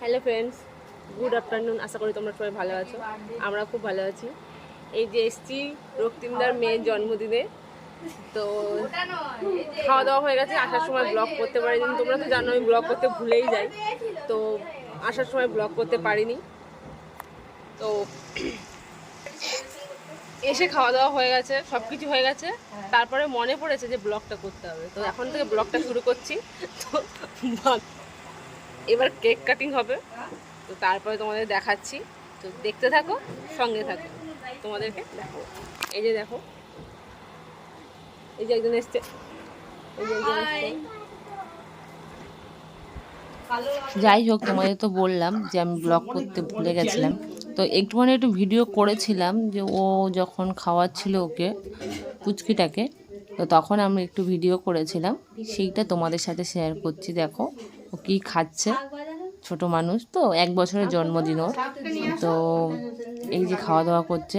Hello friends good afternoon আশা করি তোমরা সবাই ভালো আছো। আমরা খুব ভালো আছি। এই যে এসছি রক্তিমদার মেয়ের জন্মদিনে। তো খাওয়া দাওয়া হয়ে গেছে। আসার সময় ব্লগ করতে পারিনি। তোমরা তো জানো, আমি ব্লগ করতে ভুলেই যাই। তো আসার সময় ব্লগ করতে পারিনি। তো এসে খাওয়া দাওয়া হয়ে গেছে সব কিছু হয়ে গেছে। তারপরে মনে পড়েছে যে ব্লগটা করতে হবে। তো এখন থেকে ব্লগটা শুরু করছি। তো এবার কেক কাটিং হবে। তো তারপরে তোমাদের দেখাচ্ছি। তো দেখতে থাকো সঙ্গে থাকো। তোমাদেরকে দেখো। এই যে দেখো। এই যে একজন এসছে। এই যে একজন এসছে। যাই হোক তোমাদের তো বললাম যে আমি ব্লগ করতে ভুলে গেছিলাম। তো একটুখানি একটু ভিডিও করেছিলাম যে ও যখন খাওয়াচ্ছিল ওকে পুচকিটাকে তো তখন আমি একটু ভিডিও করেছিলাম। সেইটা তোমাদের সাথে শেয়ার করছি দেখো। ও কী খাচ্ছে? ছোট মানুষ তো, এক বছরের জন্মদিন ওর। তো এই যে খাওয়া দাওয়া করছে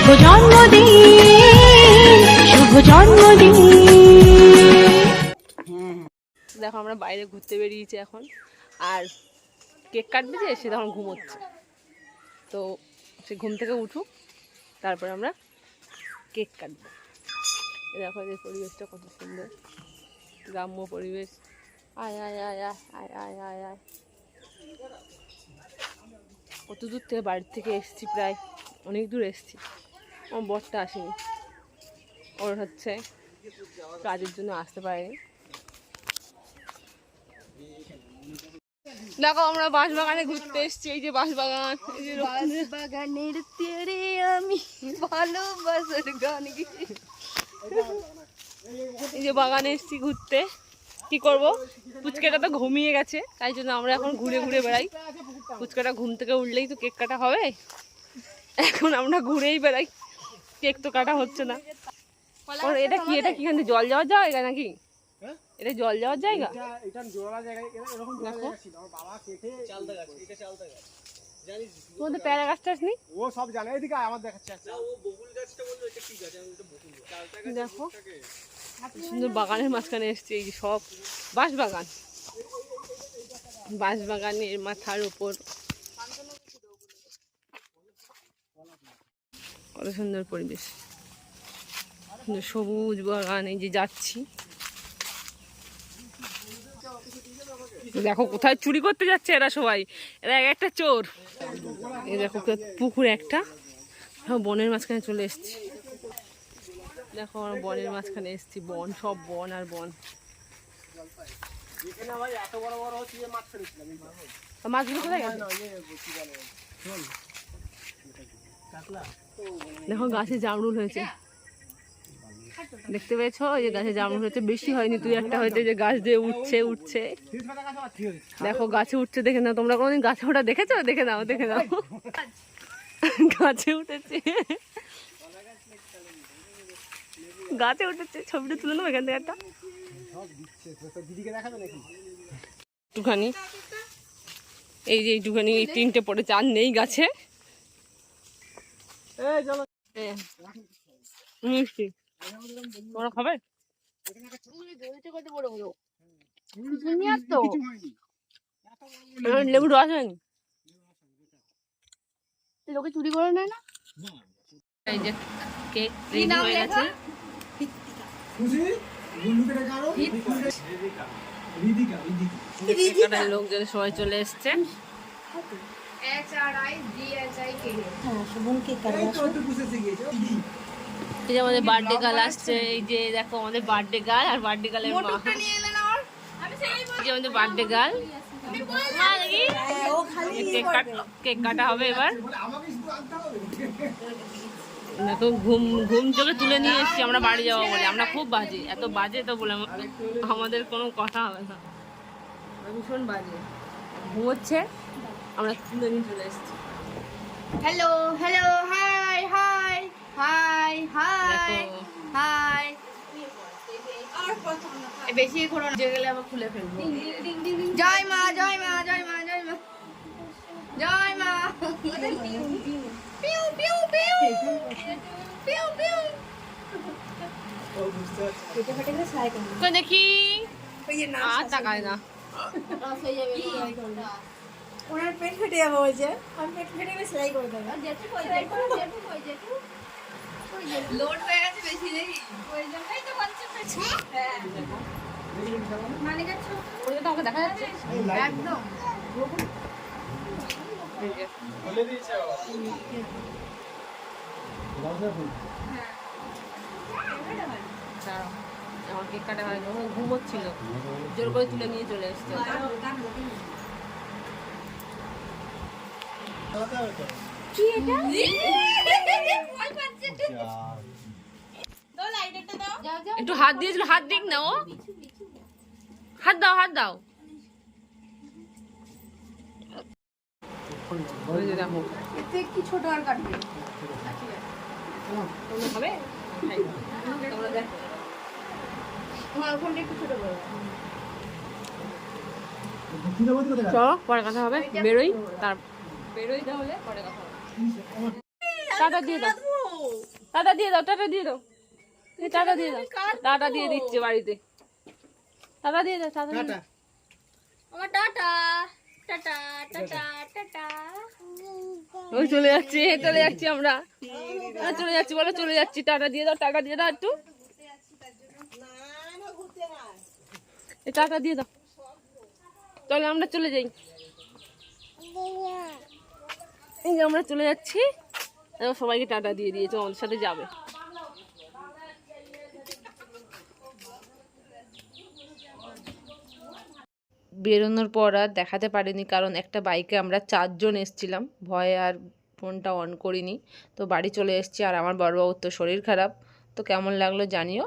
শুভ জন্মদিন শুভ জন্মদিন। দেখো, আমরা বাইরে ঘুরতে বেরিয়েছি এখন। আর কেক কাটবে যে, সে তখন ঘুমোচ্ছে। তো সে ঘুম থেকে উঠুক, তারপরে আমরা কেক কাটবো। দেখো যে পরিবেশটা কত সুন্দর। গ্রাম্য পরিবেশ। আয় আয় আয় আয় আয় আয় আয় আয়। কত দূর থেকে বাড়ির থেকে এসছি প্রায়, অনেক দূর এসছি। আমার বরটা আসেনি। ওর হচ্ছে কাজের জন্য আসতে পারেনি। দেখো আমরা বাঁশ বাগানে ঘুরতে এসেছি। এই যে বাঁশ বাগান বাগানের তেরে আমি ভালোবাসার গান এই যে বাগানে এসেছি ঘুরতে। কি করব? পুচকাটা তো ঘুমিয়ে গেছে তাই জন্য আমরা এখন ঘুরে ঘুরে বেড়াই। পুচকাটা ঘুম থেকে উঠলেই তো কেক কাটা হবে। এখন আমরা ঘুরেই বেড়াই। কেক তো কাটা হচ্ছে না। এটা কি এটা কি এখানে জল যাওয়ার জায়গা নাকি? হ্যাঁ? এটা জল যাওয়ার জায়গা? এটা জোড়া গাছ টাছ নেই ও সব জানে এদিকে আমার দেখাচ্ছে আচ্ছা। দেখো। সুন্দর বাগানের মাঝখানে এসছে এই সব বাঁশ বাগান বাঁশ বাগানের মাথার উপর কত সুন্দর পরিবেশ। সবুজ বাগান, এই যে যাচ্ছি। দেখো কোথায় চুরি করতে যাচ্ছে এরা সবাই। এরা এক একটা চোর। এই দেখো পুকুর একটা। বনের মাঝখানে চলে এসেছি। দেখো বনের মাঝখানে এসেছি। বন, সব বন আর বন। মাছগুলো কোথায় না, ইয়ে, কি বলে? কাতলা? দেখো গাছে জামরুল হয়েছে। দেখতে পেয়েছ? যে গাছে জামরুল হয়েছে। বেশি হয়নি, তুই একটা হয়েছে যে গাছ দিয়ে উঠছে উঠছে। দেখো গাছে উঠছে, দেখে নাও। তোমরা কোনোদিন গাছে ওটা দেখেছ? দেখে নাও দেখে নাও। গাছে উঠেছে। গাছে উঠেছে। ছবিটা তুলে নেব এখান থেকে একটা। একটুখানি। এই যে একটুখানি এই তিনটে পড়েছে, আর নেই গাছে। মিষ্টি। খাবে? লেবু রস হয়নি লোকে চুরি করে নেয় না? এই যে কেক রেডি হয়ে গেছে। খুশি? বন্ধুকে ডেকে। আনো রিদিকা রিদিকা কেক কাটার লোকজন সবাই চলে এসছে এই তো একটু বুঝেছে গিয়েছে দিদি এই যে আমাদের বার্থডে গার্ল আসছে এই যে দেখো আমাদের বার্থডে গার্ল আর বার্থডে গার্লের মা। এই যে আমাদের birthday girl cake cut cake কাটা হবে এবার। দেখো ঘুম ঘুম চোখে তুলে নিয়ে এসেছি আমরা বাড়ি যাব বলে। আমরা খুব বাজে এত বাজে তো বলে আম- আমাদের কোনো কথা হবে না। ভীষণ বাজে। ঘুমোচ্ছে? আমরা তুলে নিয়ে চলে এসেছি। Hello hello hi hi hi hi দেখো। হাই বেশি করো না। গেলে আবার খুলে ফেলব। জয় মা জয় মা জয় মা জয় মা। জয় মা। পিউ পিউ পিউ। পিউ পিউ। দেখি? আর তাকায় না। ওনার পেট ফেটে যাবে বলছে আমি পেট ফেটে গেলে সেলাই করে দেবো লোড হয়ে গেছে বেশি নাকি ওই যে তো আমাকে দেখা যাচ্ছে একদম এই বলে দিয়েছে দাঁড়াও আমার কেক কাটা হয়নি ও ঘুমোচ্ছিল জোর করে তুলে নিয়ে চলে এসছে একটু হাত দিয়েছিল হাত দিক না ও। হাত দাও হাত দাও। কি ছোট আর কাটবে। চলো পরে কথা হবে। বেরোই তার বেরোই তাহলে পরে কথা হবে টাটা দিয়ে দাও। টাটা দিয়ে দাও টাটা দিয়ে দাও। টাটা দিয়ে দাও। টাটা দিয়ে দিচ্ছে বাড়িতে। টাটা দিয়ে দাও টাটা দিয়ে আমার টাটা। Tata tata tata. ওই চলে যাচ্ছি চলে যাচ্ছি আমরা। চলে যাচ্ছি বলো চলে যাচ্ছি। টাটা দিয়ে দাও টাকা দিয়ে দাও একটু। টাটা দিয়ে দাও। চলে আমরা চলে যাই। এই যে আমরা চলে যাচ্ছি। সবাইকে টাটা দিয়ে দিয়েছে, আমাদের সাথে যাবে। বেরোনোর পর আর দেখাতে পারিনি, কারণ একটা বাইকে আমরা চারজন এসছিলাম। ভয়ে আর ফোনটা অন করিনি। তো বাড়ি চলে এসেছি আর আমার বড়বাবুর তো শরীর খারাপ। তো কেমন লাগল জানিও।